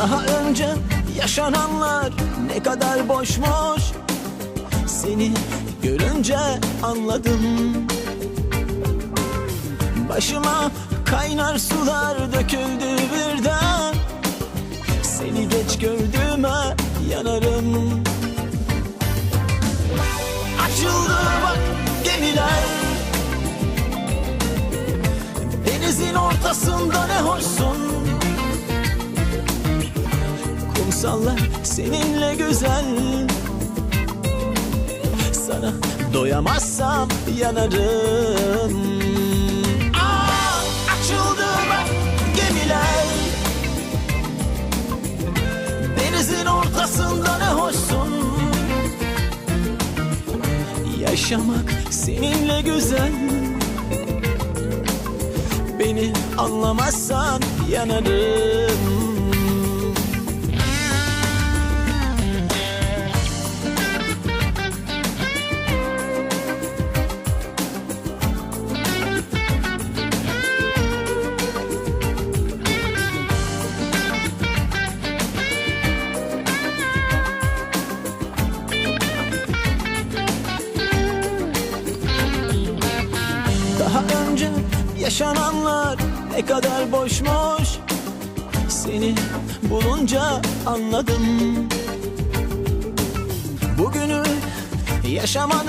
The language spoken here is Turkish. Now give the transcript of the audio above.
Daha önce yaşananlar ne kadar boşmuş. Seni görünce anladım. Başıma kaynar sular döküldü birden. Seni geç gördüğüme yanarım. Açıldı bak gemiler. Denizin ortasında ne hoşsun Kumsallar seninle güzel. Sana doyamazsam yanarım. Aa, Açıldı bak gemiler. Denizin ortasında ne hoşsun? Yaşamak seninle güzel. Beni anlamazsan yanarım Önce yaşananlar ne kadar boşmuş. Seni bulunca anladım. Bugünü yaşamanın